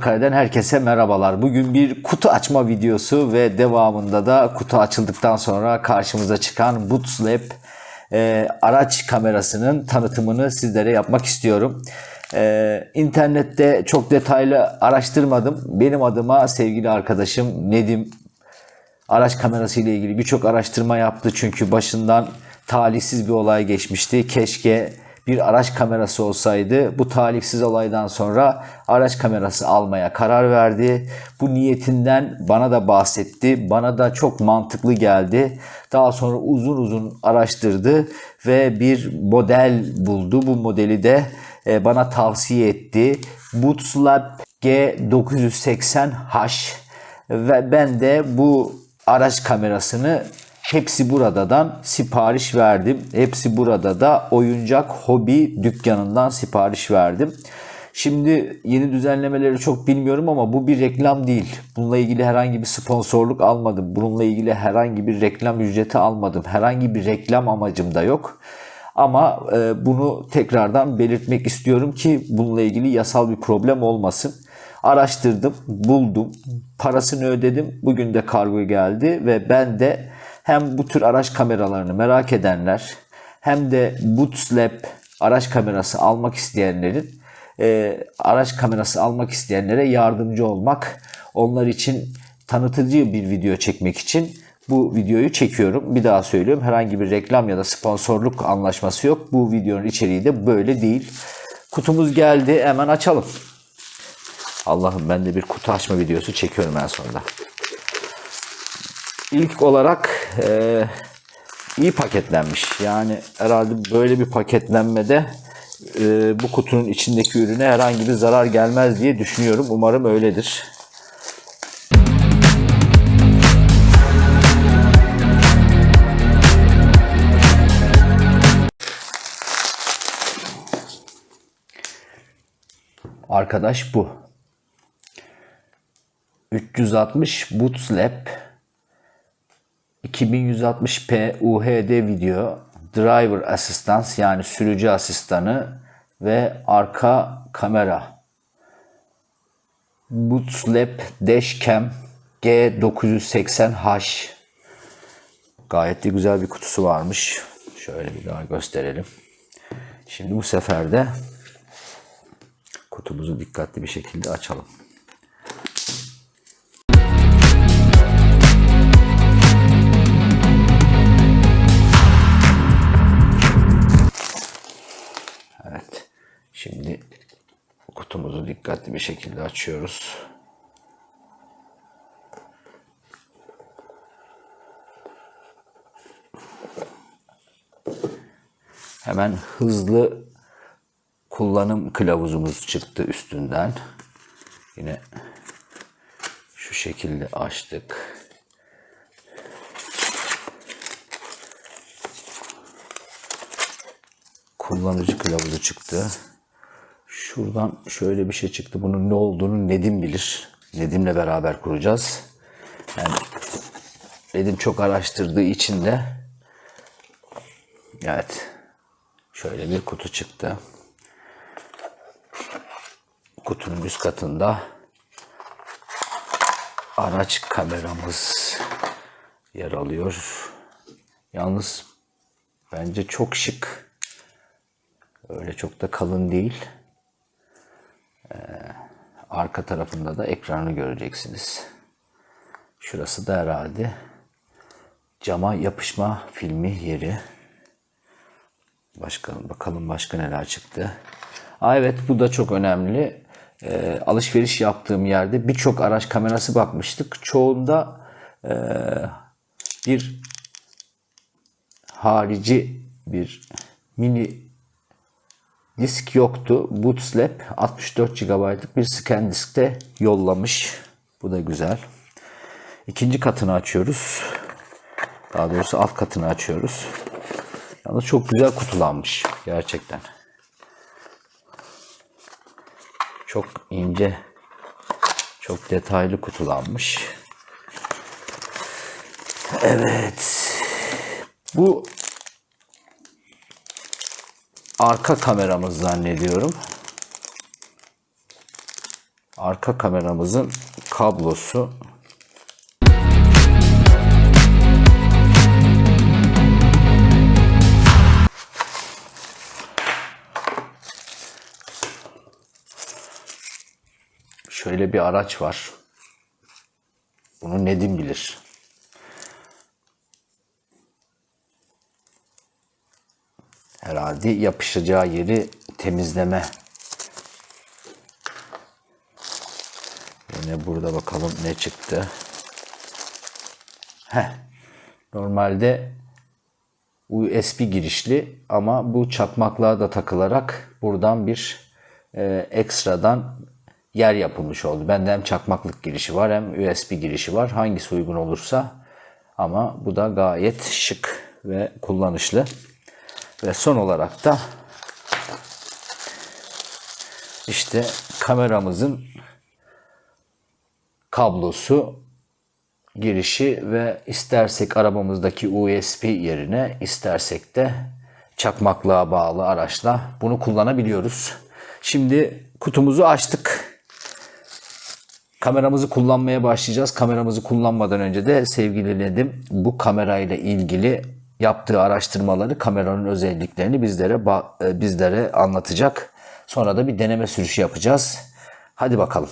Saniyede 24 kareden herkese merhabalar. Bugün bir kutu açma videosu ve devamında da kutu açıldıktan sonra karşımıza çıkan Bootslap e, araç kamerasının tanıtımını sizlere yapmak istiyorum. E, internette çok detaylı araştırmadım. Benim adıma sevgili arkadaşım Nedim araç kamerası ile ilgili birçok araştırma yaptı. Çünkü başından talihsiz bir olay geçmişti. Keşke bir araç kamerası olsaydı. Bu talihsiz olaydan sonra araç kamerası almaya karar verdi. Bu niyetinden bana da bahsetti. Bana da çok mantıklı geldi. Daha sonra uzun uzun araştırdı ve bir model buldu. Bu modeli de e, bana tavsiye etti. Bootslap G980H ve ben de bu araç kamerasını hepsi buradadan sipariş verdim. Hepsi burada da oyuncak hobi dükkanından sipariş verdim. Şimdi yeni düzenlemeleri çok bilmiyorum ama bu bir reklam değil. Bununla ilgili herhangi bir sponsorluk almadım. Bununla ilgili herhangi bir reklam ücreti almadım. Herhangi bir reklam amacım da yok. Ama e, bunu tekrardan belirtmek istiyorum ki bununla ilgili yasal bir problem olmasın. Araştırdım, buldum, parasını ödedim. Bugün de kargo geldi ve ben de hem bu tür araç kameralarını merak edenler hem de Bootslap araç kamerası almak isteyenlerin e, araç kamerası almak isteyenlere yardımcı olmak, onlar için tanıtıcı bir video çekmek için bu videoyu çekiyorum. Bir daha söylüyorum. Herhangi bir reklam ya da sponsorluk anlaşması yok. Bu videonun içeriği de böyle değil. Kutumuz geldi. Hemen açalım. Allah'ım ben de bir kutu açma videosu çekiyorum en sonunda. İlk olarak e, iyi paketlenmiş. Yani herhalde böyle bir paketlenmede e, bu kutunun içindeki ürüne herhangi bir zarar gelmez diye düşünüyorum. Umarım öyledir. Arkadaş bu. 360 Bootslap 2160p UHD video Driver Assistance yani sürücü asistanı ve arka kamera Bootslap Dashcam G980H Gayet de güzel bir kutusu varmış. Şöyle bir daha gösterelim. Şimdi bu sefer de kutumuzu dikkatli bir şekilde açalım. Şimdi kutumuzu dikkatli bir şekilde açıyoruz. Hemen hızlı kullanım kılavuzumuz çıktı üstünden. Yine şu şekilde açtık. Kullanıcı kılavuzu çıktı. Şuradan şöyle bir şey çıktı. Bunun ne olduğunu Nedim bilir. Nedim'le beraber kuracağız. Yani Nedim çok araştırdığı için de evet şöyle bir kutu çıktı. Kutunun üst katında araç kameramız yer alıyor. Yalnız bence çok şık. Öyle çok da kalın değil. Ee, arka tarafında da ekranı göreceksiniz. Şurası da herhalde cama yapışma filmi yeri. Başka, bakalım başka neler çıktı. Aa, evet bu da çok önemli. Ee, alışveriş yaptığım yerde birçok araç kamerası bakmıştık. Çoğunda e, bir harici bir mini disk yoktu. Bootslap 64 GB'lık bir scan diskte yollamış. Bu da güzel. İkinci katını açıyoruz. Daha doğrusu alt katını açıyoruz. Yalnız çok güzel kutulanmış gerçekten. Çok ince, çok detaylı kutulanmış. Evet. Bu arka kameramız zannediyorum. arka kameramızın kablosu. Şöyle bir araç var. Bunu Nedim bilir. Herhalde yapışacağı yeri temizleme. Yine burada bakalım ne çıktı. Heh. Normalde USB girişli ama bu çakmaklığa da takılarak buradan bir e, ekstradan yer yapılmış oldu. Bende hem çakmaklık girişi var hem USB girişi var. Hangisi uygun olursa ama bu da gayet şık ve kullanışlı. Ve son olarak da işte kameramızın kablosu girişi ve istersek arabamızdaki USB yerine istersek de çakmaklığa bağlı araçla bunu kullanabiliyoruz. Şimdi kutumuzu açtık. Kameramızı kullanmaya başlayacağız. Kameramızı kullanmadan önce de sevgili Nedim bu kamerayla ilgili yaptığı araştırmaları, kameranın özelliklerini bizlere e, bizlere anlatacak. Sonra da bir deneme sürüşü yapacağız. Hadi bakalım.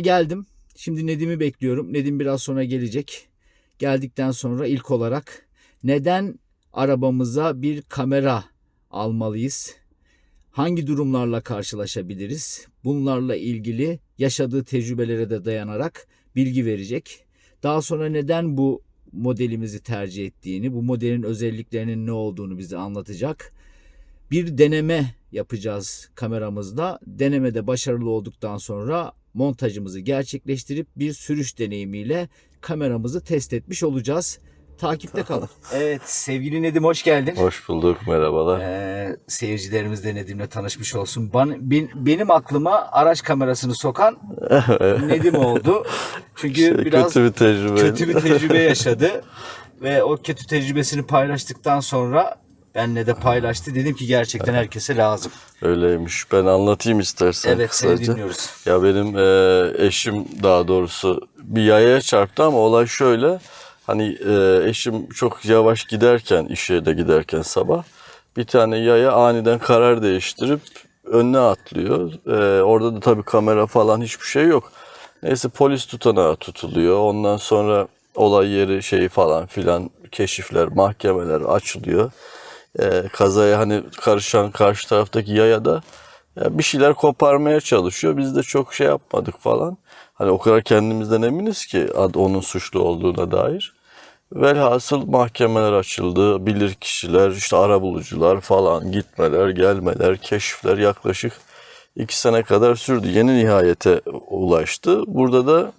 Geldim. Şimdi Nedim'i bekliyorum. Nedim biraz sonra gelecek. Geldikten sonra ilk olarak neden arabamıza bir kamera almalıyız? Hangi durumlarla karşılaşabiliriz? Bunlarla ilgili yaşadığı tecrübelere de dayanarak bilgi verecek. Daha sonra neden bu modelimizi tercih ettiğini, bu modelin özelliklerinin ne olduğunu bize anlatacak bir deneme yapacağız kameramızda. Denemede başarılı olduktan sonra montajımızı gerçekleştirip bir sürüş deneyimiyle kameramızı test etmiş olacağız. Takipte kalın. evet sevgili Nedim hoş geldin. Hoş bulduk, merhabalar. Ee, seyircilerimiz de Nedim'le tanışmış olsun. Ban, ben- benim aklıma araç kamerasını sokan Nedim oldu. Çünkü İşte biraz kötü bir tecrübe. kötü bir tecrübe yaşadı. Ve o kötü tecrübesini paylaştıktan sonra benle de paylaştı. Dedim ki gerçekten herkese lazım. Öyleymiş. Ben anlatayım istersen Evet seni kısaca. dinliyoruz. Ya benim e, eşim daha doğrusu bir yayaya çarptı ama olay şöyle. Hani e, eşim çok yavaş giderken işe de giderken sabah bir tane yaya aniden karar değiştirip önüne atlıyor. E, orada da tabii kamera falan hiçbir şey yok. Neyse polis tutanağı tutuluyor. Ondan sonra olay yeri şey falan filan keşifler, mahkemeler açılıyor. E, kazaya hani karışan karşı taraftaki yaya da ya bir şeyler koparmaya çalışıyor. Biz de çok şey yapmadık falan. Hani o kadar kendimizden eminiz ki onun suçlu olduğuna dair. Velhasıl mahkemeler açıldı. Bilir kişiler, işte arabulucular falan gitmeler, gelmeler, keşifler yaklaşık iki sene kadar sürdü. Yeni nihayete ulaştı. Burada da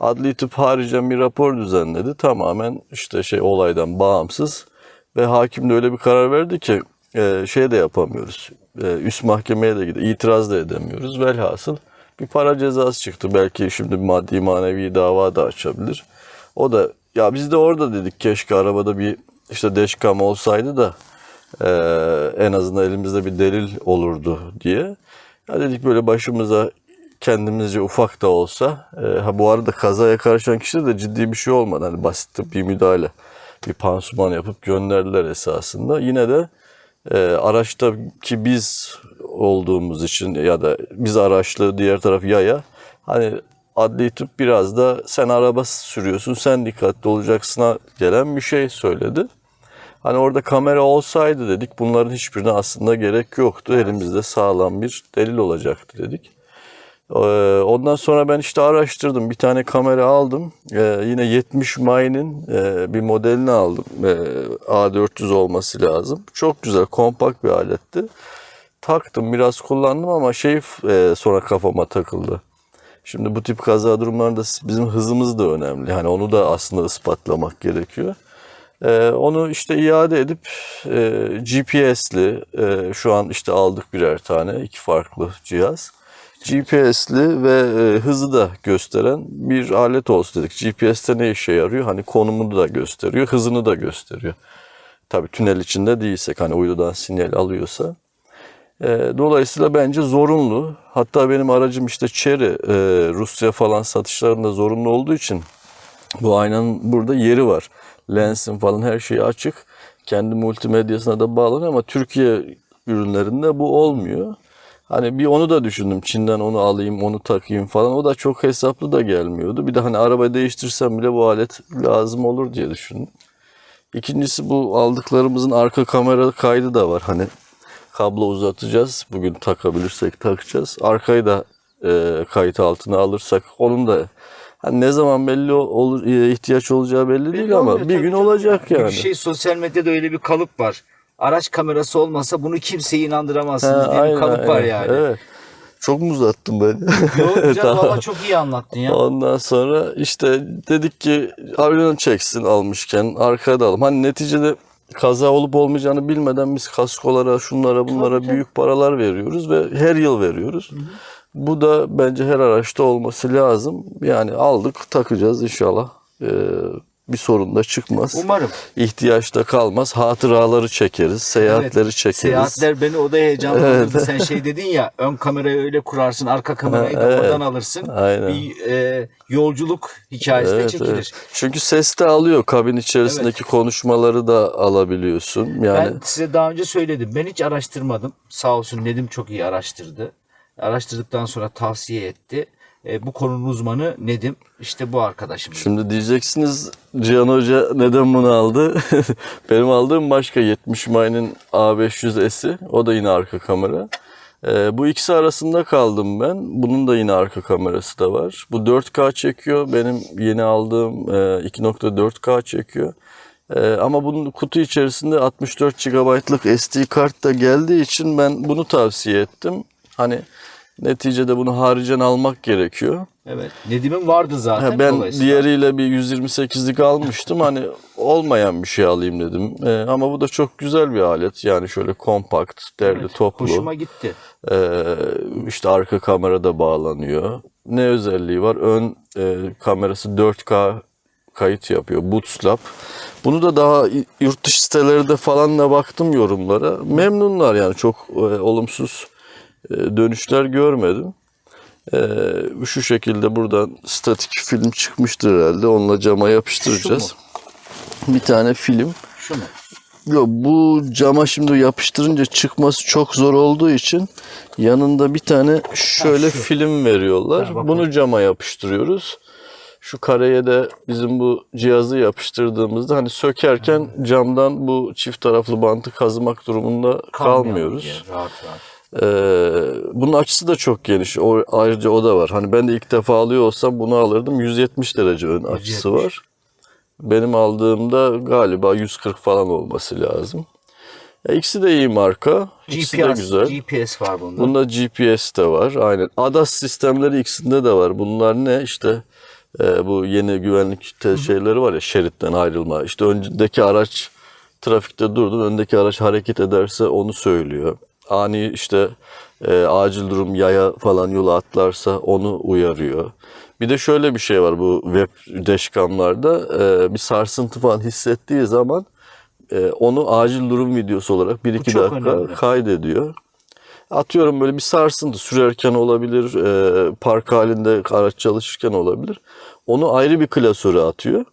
adli tıp haricen bir rapor düzenledi. Tamamen işte şey olaydan bağımsız. Ve hakim de öyle bir karar verdi ki e, şey de yapamıyoruz. E, üst mahkemeye de gidip itiraz da edemiyoruz. Velhasıl bir para cezası çıktı. Belki şimdi maddi manevi dava da açabilir. O da ya biz de orada dedik keşke arabada bir işte dashcam olsaydı da e, en azından elimizde bir delil olurdu diye. Ya dedik böyle başımıza kendimizce ufak da olsa e, ha bu arada kazaya karışan kişi de ciddi bir şey olmadı. Hani basit bir müdahale. Bir pansuman yapıp gönderdiler esasında. Yine de e, araçtaki biz olduğumuz için ya da biz araçlı diğer taraf yaya hani adli tıp biraz da sen araba sürüyorsun sen dikkatli olacaksına gelen bir şey söyledi. Hani orada kamera olsaydı dedik bunların hiçbirine aslında gerek yoktu. Elimizde sağlam bir delil olacaktı dedik. Ee, Ondan sonra ben işte araştırdım. Bir tane kamera aldım. Ee, yine 70 Mai'nin e, bir modelini aldım. Ee, A400 olması lazım. Çok güzel, kompakt bir aletti. Taktım, biraz kullandım ama şey e, sonra kafama takıldı. Şimdi bu tip kaza durumlarında bizim hızımız da önemli. Hani onu da aslında ispatlamak gerekiyor. Onu işte iade edip e, GPS'li şu an işte aldık birer tane iki farklı cihaz. GPS'li ve e, hızı da gösteren bir alet olsun dedik. GPS'te ne işe yarıyor? Hani konumunu da gösteriyor, hızını da gösteriyor. Tabii tünel içinde değilsek hani uydudan sinyal alıyorsa. E, dolayısıyla bence zorunlu. Hatta benim aracım işte Chery, e, Rusya falan satışlarında zorunlu olduğu için bu aynanın burada yeri var. Lensin falan her şeyi açık. Kendi multimedyasına da bağlanıyor ama Türkiye ürünlerinde bu olmuyor. Hani bir onu da düşündüm. Çin'den onu alayım, onu takayım falan. O da çok hesaplı da gelmiyordu. Bir de hani araba değiştirsem bile bu alet lazım olur diye düşündüm. İkincisi bu aldıklarımızın arka kamera kaydı da var. Hani kablo uzatacağız. Bugün takabilirsek takacağız. Arkayı da e, kayıt altına alırsak onun da hani ne zaman belli olur e, ihtiyaç olacağı belli, değil ama bir gün olacak yani. Bir şey sosyal medyada öyle bir kalıp var. Araç kamerası olmasa bunu kimseye inandıramazsınız Ha, diye bir aynen, kalıp var aynen. yani. Evet. Çok mu uzattım ben? Yok güzel Tamam. valla çok iyi anlattın ya. Ondan sonra işte dedik ki avyon çeksin almışken arkaya da alalım. Hani neticede kaza olup olmayacağını bilmeden biz kaskolara, şunlara, bunlara Tabii, büyük paralar veriyoruz ve her yıl veriyoruz. Bu da bence her araçta olması lazım. Yani aldık, takacağız inşallah. Ee, bir sorun da çıkmaz. Umarım. İhtiyaç da kalmaz. Hatıraları çekeriz, seyahatleri Evet, çekeriz. Seyahatler beni o da heyecanlandırdı. Sen şey dedin ya ön kamerayı öyle kurarsın arka kamerayı da Evet. oradan alırsın. Aynen. Bir e, yolculuk hikayesi de Evet, çekilir. evet. Çünkü ses de alıyor. Kabin içerisindeki konuşmaları da alabiliyorsun. Yani Ben size daha önce söyledim. Ben hiç araştırmadım. Sağ olsun Nedim çok iyi araştırdı. Araştırdıktan sonra tavsiye etti. E, bu konunun uzmanı Nedim. İşte bu arkadaşımız. şimdi diyeceksiniz Cihan Hoca neden bunu aldı? Benim aldığım başka 70 May'nin A500S'i. O da yine arka kamera. Ee, bu ikisi arasında kaldım ben. Bunun da yine arka kamerası da var. Bu 4K çekiyor. Benim yeni aldığım e, 2.4K çekiyor. Ee, ama bunun kutu içerisinde 64 GB'lık SD kart da geldiği için ben bunu tavsiye ettim. Hani neticede bunu haricen almak gerekiyor. Evet. Nedim'in vardı zaten. Ha, ben diğeriyle bir 128'lik almıştım. Hani olmayan bir şey alayım dedim. Ee, ama bu da çok güzel bir alet. Yani şöyle kompakt, derli toplu. Hoşuma gitti. Ee, işte arka kamera da bağlanıyor. Ne özelliği var? Ön e, kamerası 4K kayıt yapıyor. Bootstrap. Bunu da daha yurt dışı sitelerinde falan da baktım yorumlara. Memnunlar yani çok e, olumsuz e, dönüşler görmedim. E, şu şekilde buradan statik film çıkmıştır herhalde. Onunla cama yapıştıracağız. Bir tane film. Şu mu? Yok bu cama şimdi yapıştırınca çıkması çok zor olduğu için yanında bir tane şöyle şu. film veriyorlar. Ha, Bunu cama yapıştırıyoruz. Şu kareye de bizim bu cihazı yapıştırdığımızda hani sökerken camdan bu çift taraflı bantı kazımak durumunda kalmıyoruz. diye, Rahat rahat. Ee, bunun açısı da çok geniş. O, ayrıca o da var. Hani ben de ilk defa alıyor olsam bunu alırdım. 170 derece ön açısı 170. var. Benim aldığımda galiba 140 falan olması lazım. E, ikisi de iyi marka. İkisi de GPS, güzel. GPS var bunda. Bunda GPS de var. Aynen. ADAS sistemleri ikisinde de var. Bunlar ne? İşte e, bu yeni güvenlik şeyleri var ya şeritten ayrılma. İşte öndeki araç trafikte durdu. Öndeki araç hareket ederse onu söylüyor. Ani işte e, acil durum yaya falan yola atlarsa onu uyarıyor. Bir de şöyle bir şey var bu web dashcamlarda. E, bir sarsıntı falan hissettiği zaman e, onu acil durum videosu olarak 1-2 çok dakika önemli. kaydediyor. Atıyorum böyle bir sarsıntı sürerken olabilir, e, park halinde araç çalışırken olabilir. Onu ayrı bir klasöre atıyor.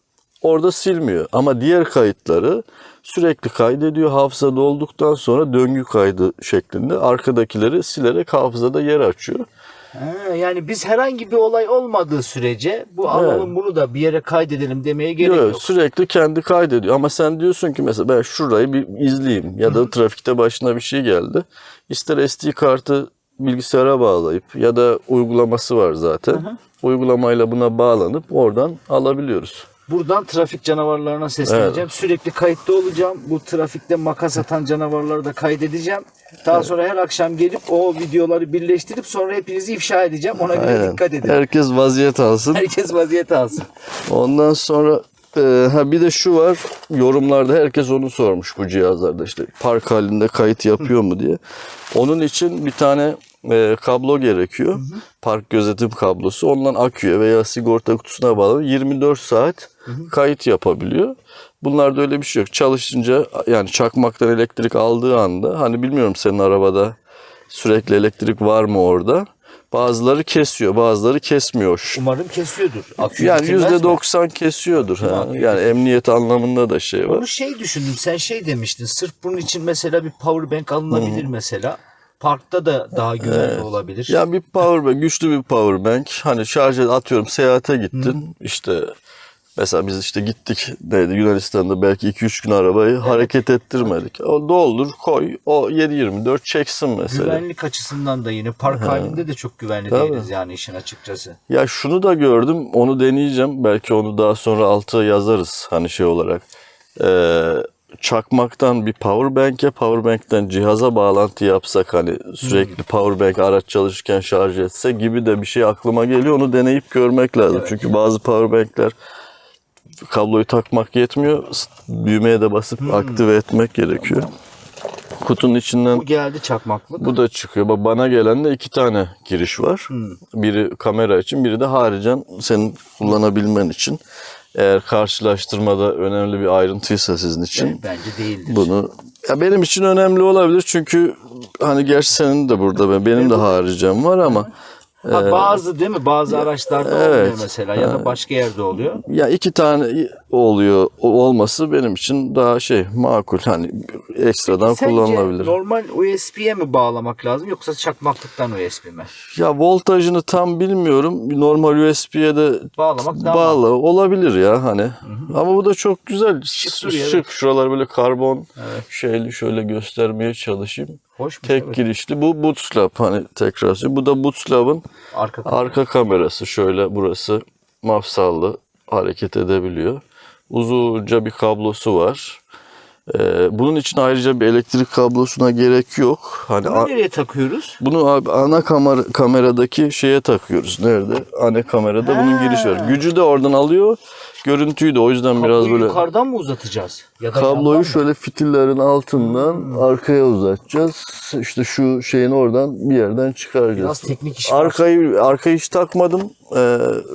Orada silmiyor. Ama diğer kayıtları sürekli kaydediyor. Hafızada olduktan sonra döngü kaydı şeklinde arkadakileri silerek hafızada yer açıyor. Ha, yani biz herhangi bir olay olmadığı sürece bu alalım bunu da bir yere kaydedelim demeye gerek Yok, yok. sürekli kendi kaydediyor. Ama sen diyorsun ki mesela ben şurayı bir izleyeyim ya da trafikte başına bir şey geldi. İster SD kartı bilgisayara bağlayıp ya da uygulaması var zaten. Uygulamayla buna bağlanıp oradan alabiliyoruz. Buradan trafik canavarlarına sesleneceğim. Sürekli kayıtta olacağım. Bu trafikte makas atan canavarları da kaydedeceğim. Daha sonra her akşam gelip o videoları birleştirip sonra hepinizi ifşa edeceğim. Ona göre Aynen. dikkat edin. Herkes vaziyet alsın. Herkes vaziyet alsın. Ondan sonra e, ha bir de şu var. Yorumlarda herkes onu sormuş bu cihazlarda işte park halinde kayıt yapıyor mu diye. Onun için bir tane e, kablo gerekiyor. Park gözetim kablosu. Ondan aküye veya sigorta kutusuna bağlı 24 saat kayıt yapabiliyor. Bunlarda öyle bir şey yok. Çalışınca yani çakmaktan elektrik aldığı anda hani bilmiyorum senin arabada sürekli elektrik var mı orada? Bazıları kesiyor, bazıları kesmiyor. Umarım kesiyordur. Akü Yani yüzde doksan kesiyordur. Ha. Yani emniyet anlamında da şey var. Onu şey düşündüm. Sen şey demiştin. Sırf bunun için mesela bir power bank alınabilir mesela. Parkta da daha güvenli olabilir. Ya bir power bank, güçlü bir power bank. Hani şarj atıyorum seyahate gittin. İşte mesela biz işte gittik neydi Yunanistan'da belki 2-3 gün arabayı hareket ettirmedik. O doldur koy o 7-24 çeksin mesela. Güvenlik açısından da yine park halinde de çok güvenli Tabii. değiliz yani işin açıkçası. Ya şunu da gördüm onu deneyeceğim. Belki onu daha sonra alta yazarız hani şey olarak. Ee, çakmaktan bir power bank'e power bank'ten cihaza bağlantı yapsak hani sürekli power bank araç çalışırken şarj etse gibi de bir şey aklıma geliyor. Onu deneyip görmek lazım. Çünkü bazı power bank'ler kabloyu takmak yetmiyor. Düğmeye de basıp aktive etmek gerekiyor. Kutunun içinden Bu geldi çakmaklık. bu da çıkıyor. Bak bana gelen de iki tane giriş var. Biri kamera için, biri de haricen senin kullanabilmen için. Eğer karşılaştırmada önemli bir ayrıntıysa sizin için Bence değildir. bunu ya benim için önemli olabilir çünkü hani gerçi senin de burada ben benim de haricem var ama Ha, bazı değil mi? Bazı araçlarda evet. oluyor mesela ya da başka yerde oluyor. ya iki tane oluyor olması benim için daha şey makul hani ekstradan Sence kullanılabilir. normal USB'ye mi bağlamak lazım yoksa çakmaklıktan USB mi? Ya voltajını tam bilmiyorum. Normal USB'ye de Bağlamak daha bağlı olabilir ya hani. Ama bu da çok güzel. Şık, duruyor, Şuralar böyle karbon şeyli şöyle göstermeye çalışayım. Hoş? Tek Evet. girişli. Bu bootstrap hani tekrar. Bu da bootstrap'ın Arka arka kamerası. Şöyle burası mafsallı hareket edebiliyor. Uzunca bir kablosu var. Ee, bunun için ayrıca bir elektrik kablosuna gerek yok. Hani Bunu nereye takıyoruz? bunu abi ana kamera, kameradaki şeye takıyoruz. Nerede? Ana kamerada bunun girişi var. Gücü de oradan alıyor. Görüntüyü de o yüzden biraz Kabloyu böyle yukarıdan mı uzatacağız? Ya da kabloyu yandan mı? şöyle fitillerin altından arkaya uzatacağız. İşte şu şeyin oradan bir yerden çıkaracağız. Biraz teknik iş var. Arkayı arkayı hiç takmadım. Ee,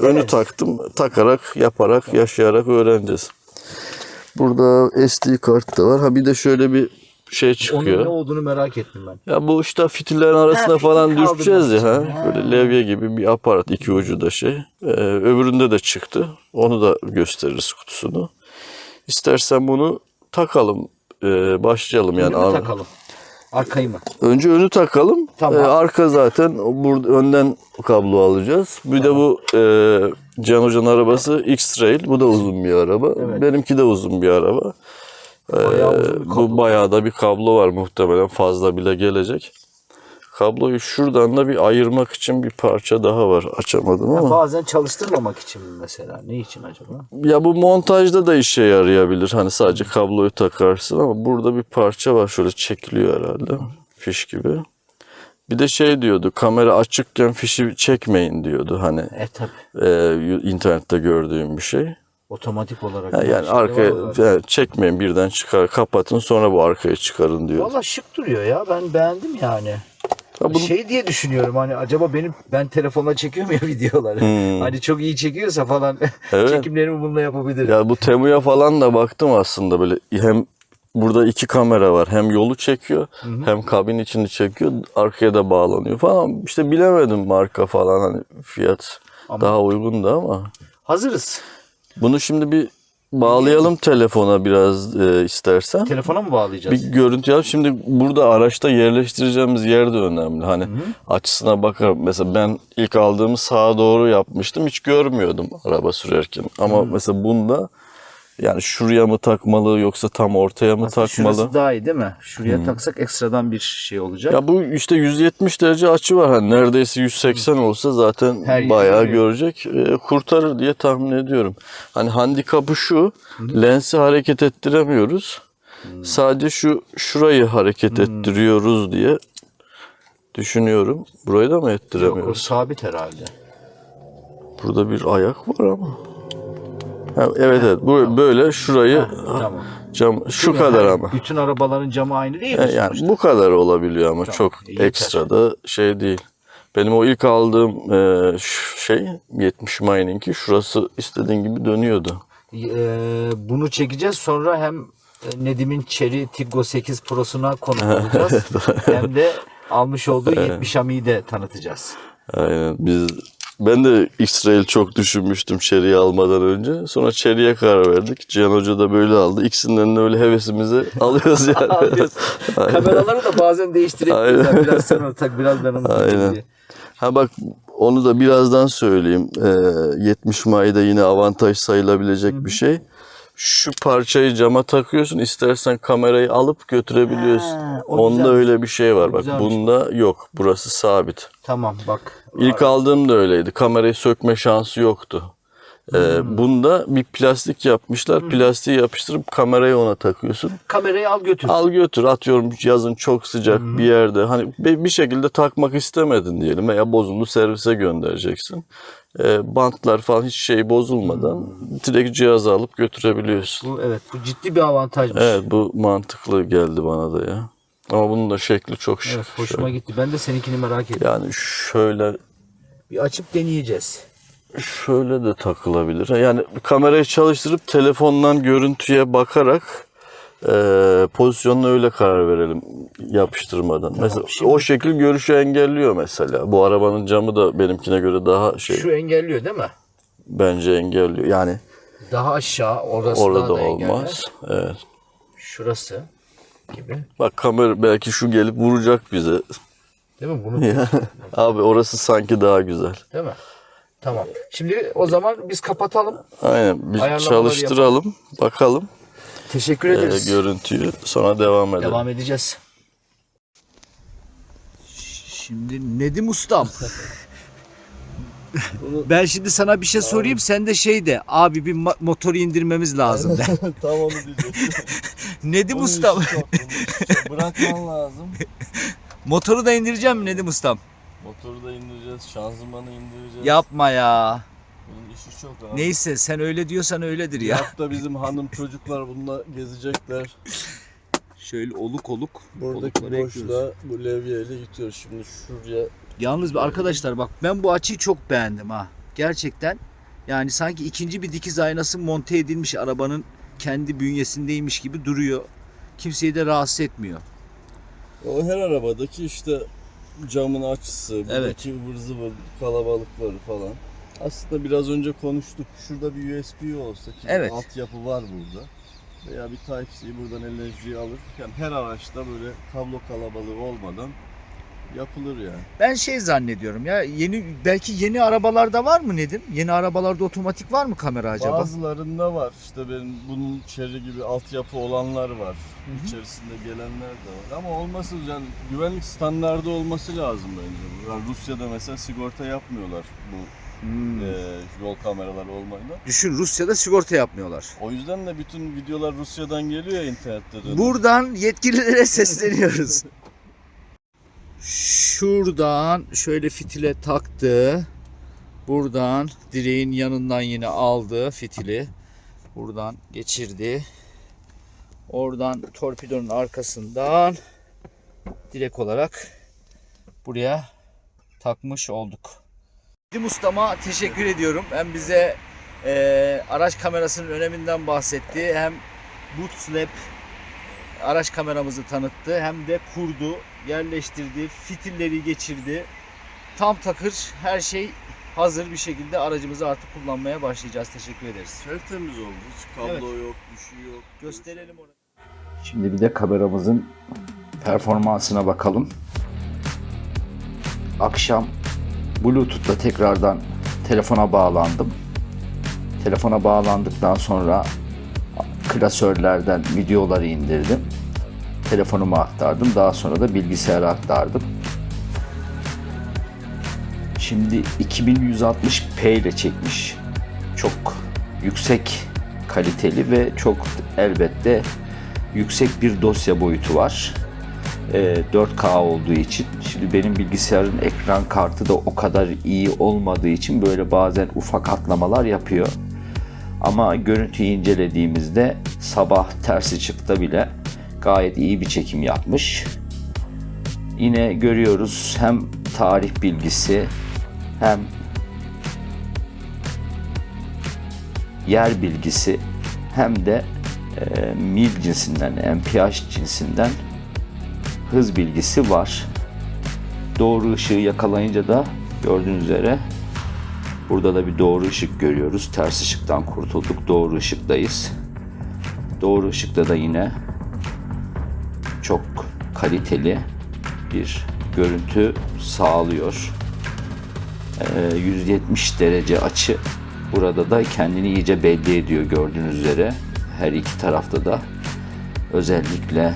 önü taktım. Takarak, yaparak, yaşayarak öğreneceğiz. Burada SD kart da var. Ha bir de şöyle bir şey Onun çıkıyor. ne olduğunu merak ettim ben. Ya bu işte fitillerin arasına Ha, falan düşeceğiz ya. Ha? Böyle levye gibi bir aparat iki ucu da şey. Ee, öbüründe de çıktı. Onu da gösteririz kutusunu. İstersen bunu takalım. Ee, başlayalım yani. Önünü takalım. Arkayı mı? Önce önü takalım. Tamam. Ee, arka zaten burada önden kablo alacağız. Bir de bu e, Can Hoca'nın arabası X-Trail. Bu da uzun bir araba. Benimki de uzun bir araba. Bayağı Ee, uzun bu bayağı da bir kablo var muhtemelen fazla bile gelecek. Kabloyu şuradan da bir ayırmak için bir parça daha var. Açamadım ama. Bazen çalıştırmamak için mesela? Ne için acaba? Ya bu montajda da işe yarayabilir. Hani sadece kabloyu takarsın ama burada bir parça var. Şöyle çekiliyor herhalde. Fiş gibi. Bir de şey diyordu. Kamera açıkken fişi çekmeyin diyordu. Hani E tabi. e, internette gördüğüm bir şey. Otomatik olarak. Ha, yani arkaya yani çekmeyin birden çıkar kapatın sonra bu arkaya çıkarın diyor. Valla şık duruyor ya. Ben beğendim yani. Ha, bunu- Şey diye düşünüyorum hani acaba benim ben telefonla çekiyorum ya videoları. Hani çok iyi çekiyorsa falan Hmm. Evet. çekimlerimi bununla yapabilirim. Ya bu Temu'ya falan da baktım aslında böyle hem burada iki kamera var. Hem yolu çekiyor hem kabin içini çekiyor. Arkaya da bağlanıyor falan. İşte bilemedim marka falan hani fiyat daha uygundu ama. Hazırız. Bunu şimdi bir bağlayalım telefona biraz e, istersen. Telefona mı bağlayacağız? Bir görüntü yap. Şimdi burada araçta yerleştireceğimiz yer de önemli. Hani açısına bakarım. Mesela ben ilk aldığımı sağa doğru yapmıştım. Hiç görmüyordum araba sürerken. Ama mesela bunda Yani şuraya mı takmalı yoksa tam ortaya mı takmalı? Şurası daha iyi değil mi? Şuraya taksak ekstradan bir şey olacak. Ya bu işte 170 derece açı var. Hani neredeyse 180 olsa zaten Her bayağı görecek. Ee, kurtarır diye tahmin ediyorum. Hani handikapı şu. Lensi hareket ettiremiyoruz. Sadece şu şurayı hareket ettiriyoruz diye düşünüyorum. Burayı da mı Yok, o ettiremiyoruz? sabit herhalde. Burada bir ayak var ama. Ha, evet evet. Bu böyle şurayı Tamam. cam şu kadar Her- ama. Bütün arabaların camı aynı değil mi? E, Yani bu kadar olabiliyor ama çok yeter. ekstra da şey değil. Benim o ilk aldığım e, ş- şey 70 Mining'i şurası istediğin gibi dönüyordu. Ee, bunu çekeceğiz sonra hem e, Nedim'in Cherry Tiggo 8 Pro'suna konuk olacağız. hem de almış olduğu 70 Ami'yi de tanıtacağız. Aynen biz ben de İsrail çok düşünmüştüm Cherry'i almadan önce. Sonra Cherry'e karar verdik. Cihan Hoca da böyle aldı. İkisinden de öyle hevesimizi alıyoruz yani. Alıyoruz. Kameraları da bazen değiştirebiliriz. Biraz sen onu tak, biraz ben onu Aynen. diye. Ha bak onu da birazdan söyleyeyim. Ee, 70 Mayı'da yine avantaj sayılabilecek bir şey. Şu parçayı cama takıyorsun. istersen kamerayı alıp götürebiliyorsun. O Onda güzelmiş. öyle bir şey var. Bak güzelmiş. bunda yok. Burası sabit. Tamam bak. İlk aldığım da öyleydi. Kamerayı sökme şansı yoktu. Ee, Hmm. Bunda bir plastik yapmışlar. Plastiği yapıştırıp kamerayı ona takıyorsun. Kamerayı al götür. Al götür atıyorum yazın çok sıcak bir yerde hani bir şekilde takmak istemedin diyelim veya bozuldu servise göndereceksin. Ee, bantlar falan hiç şey bozulmadan direkt cihazı alıp götürebiliyorsun. Bu, evet bu ciddi bir avantajmış. Evet bu mantıklı geldi bana da ya. Ama bunun da şekli çok şık. Evet, hoşuma gitti. Ben de seninkini merak ettim. Yani şöyle Bir açıp deneyeceğiz. Şöyle de takılabilir. Yani kamerayı çalıştırıp telefondan görüntüye bakarak e, pozisyonuna öyle karar verelim yapıştırmadan. mesela şimdi- o şekil görüşü engelliyor mesela. Bu arabanın camı da benimkine göre daha şey Şu engelliyor değil mi? bence engelliyor. Yani Daha aşağı orası orada daha da engeller. olmaz. Evet. Şurası gibi. Bak kamera belki şu gelip vuracak bize. Değil mi? Bunu Abi orası sanki daha güzel. değil mi? Tamam. Şimdi o zaman biz kapatalım. Aynen. Bir Ayarlamaları çalıştıralım. Bakalım Teşekkür e, ederiz. görüntüyü. Sonra devam edelim. Devam edeceğiz. Şimdi Nedim Ustam. ben şimdi sana bir şey sorayım sen de şey de abi bir motoru indirmemiz lazım de. Tam onu diyecektim. Nedim Ustam. Bırakman lazım. Motoru da indireceğim mi Nedim Ustam? Motoru da indireceğiz, şanzımanı indireceğiz. Yapma ya. Bunun işi çok abi. Neyse sen öyle diyorsan öyledir Bir ya. hafta bizim hanım çocuklar bununla gezecekler. Şöyle oluk oluk. Buradaki olukları ekliyoruz. boşluğa bu levyeyle itiyoruz. Şimdi şuraya Yalnız bir arkadaşlar bak ben bu açıyı çok beğendim ha. Gerçekten yani sanki ikinci bir dikiz aynası monte edilmiş arabanın kendi bünyesindeymiş gibi duruyor. Kimseyi de rahatsız etmiyor. o her arabadaki işte camın açısı, Evet. buradaki ıvır zıvır kalabalıkları falan. Aslında biraz önce konuştuk. Şurada bir USB olsa ki Evet. altyapı var burada. Veya bir Type-C buradan LNG alır. Yani her araçta böyle kablo kalabalığı olmadan yapılır yani. Ben şey zannediyorum ya yeni belki yeni arabalarda var mı Nedim? Yeni arabalarda otomatik var mı kamera acaba? Bazılarında var. İşte benim bunun içeri gibi altyapı olanlar var. İçerisinde gelenler de var. Ama olması yani güvenlik standardı olması lazım bence. Yani Rusya'da mesela sigorta yapmıyorlar bu Hmm. e, yol kameraları olmayla. Düşün Rusya'da sigorta yapmıyorlar. O yüzden de bütün videolar Rusya'dan geliyor ya internette. Buradan yetkililere sesleniyoruz. Şuradan şöyle fitile taktı. Buradan direğin yanından yine aldı fitili. Buradan geçirdi. Oradan torpidonun arkasından direk olarak buraya takmış olduk. Nedim Ustama teşekkür ediyorum. Hem bize eee, araç kamerasının öneminden bahsetti. Hem Bootslap araç kameramızı tanıttı. Hem de kurdu, yerleştirdi, fitilleri geçirdi. Tam takır her şey hazır bir şekilde aracımızı artık kullanmaya başlayacağız. Teşekkür ederiz. Tertemiz oldu. Hiç kablo yok, bir şey yok. Gösterelim onu. Şimdi bir de kameramızın performansına bakalım. Akşam Bluetooth'la tekrardan telefona bağlandım. Telefona bağlandıktan sonra klasörlerden videoları indirdim. Telefonuma aktardım. Daha sonra da bilgisayara aktardım. Şimdi 2160p ile çekmiş. Çok yüksek kaliteli ve çok elbette yüksek bir dosya boyutu var. Ee, 4K olduğu için. Şimdi benim bilgisayarın ekran kartı da o kadar iyi olmadığı için böyle bazen ufak atlamalar yapıyor. Ama görüntüyü incelediğimizde sabah tersi çıktı bile gayet iyi bir çekim yapmış. Yine görüyoruz hem tarih bilgisi hem yer bilgisi hem de e, mil cinsinden, MPH cinsinden hız bilgisi var. Doğru ışığı yakalayınca da gördüğünüz üzere burada da bir doğru ışık görüyoruz. Ters ışıktan kurtulduk. Doğru ışıktayız. Doğru ışıkta da yine çok kaliteli bir görüntü sağlıyor. Ee, 170 derece açı burada da kendini iyice belli ediyor gördüğünüz üzere. Her iki tarafta da özellikle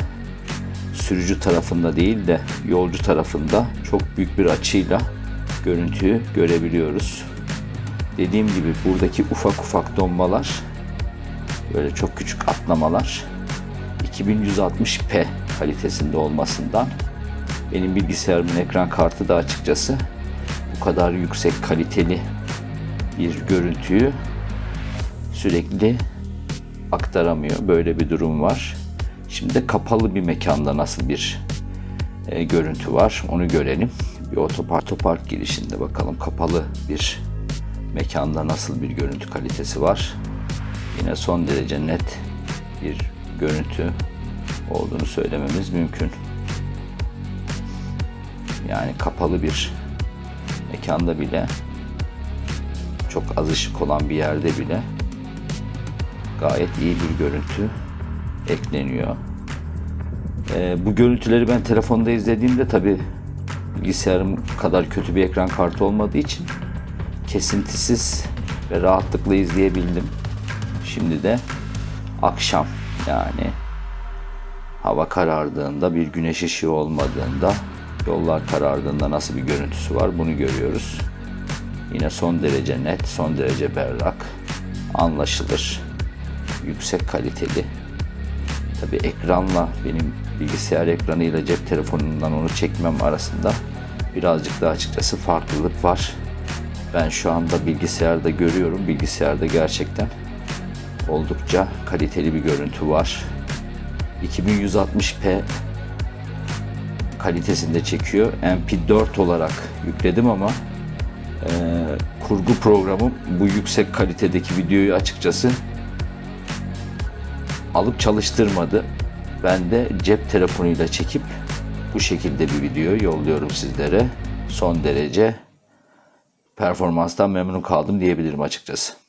sürücü tarafında değil de yolcu tarafında çok büyük bir açıyla görüntüyü görebiliyoruz. Dediğim gibi buradaki ufak ufak donmalar böyle çok küçük atlamalar 2160p kalitesinde olmasından benim bilgisayarımın ekran kartı da açıkçası bu kadar yüksek kaliteli bir görüntüyü sürekli aktaramıyor. Böyle bir durum var. Şimdi kapalı bir mekanda nasıl bir e, görüntü var onu görelim. Bir otopark, otopark girişinde bakalım kapalı bir mekanda nasıl bir görüntü kalitesi var. Yine son derece net bir görüntü olduğunu söylememiz mümkün. Yani kapalı bir mekanda bile çok az ışık olan bir yerde bile gayet iyi bir görüntü ekleniyor. Ee, bu görüntüleri ben telefonda izlediğimde tabi bilgisayarım kadar kötü bir ekran kartı olmadığı için kesintisiz ve rahatlıkla izleyebildim. Şimdi de akşam yani hava karardığında bir güneş ışığı olmadığında yollar karardığında nasıl bir görüntüsü var bunu görüyoruz. Yine son derece net, son derece berrak, anlaşılır, yüksek kaliteli. Tabi ekranla benim bilgisayar ekranıyla cep telefonundan onu çekmem arasında birazcık daha açıkçası farklılık var. Ben şu anda bilgisayarda görüyorum. Bilgisayarda gerçekten oldukça kaliteli bir görüntü var. 2160p kalitesinde çekiyor. MP4 olarak yükledim ama e, kurgu programım bu yüksek kalitedeki videoyu açıkçası alıp çalıştırmadı. Ben de cep telefonuyla çekip bu şekilde bir video yolluyorum sizlere. Son derece performanstan memnun kaldım diyebilirim açıkçası.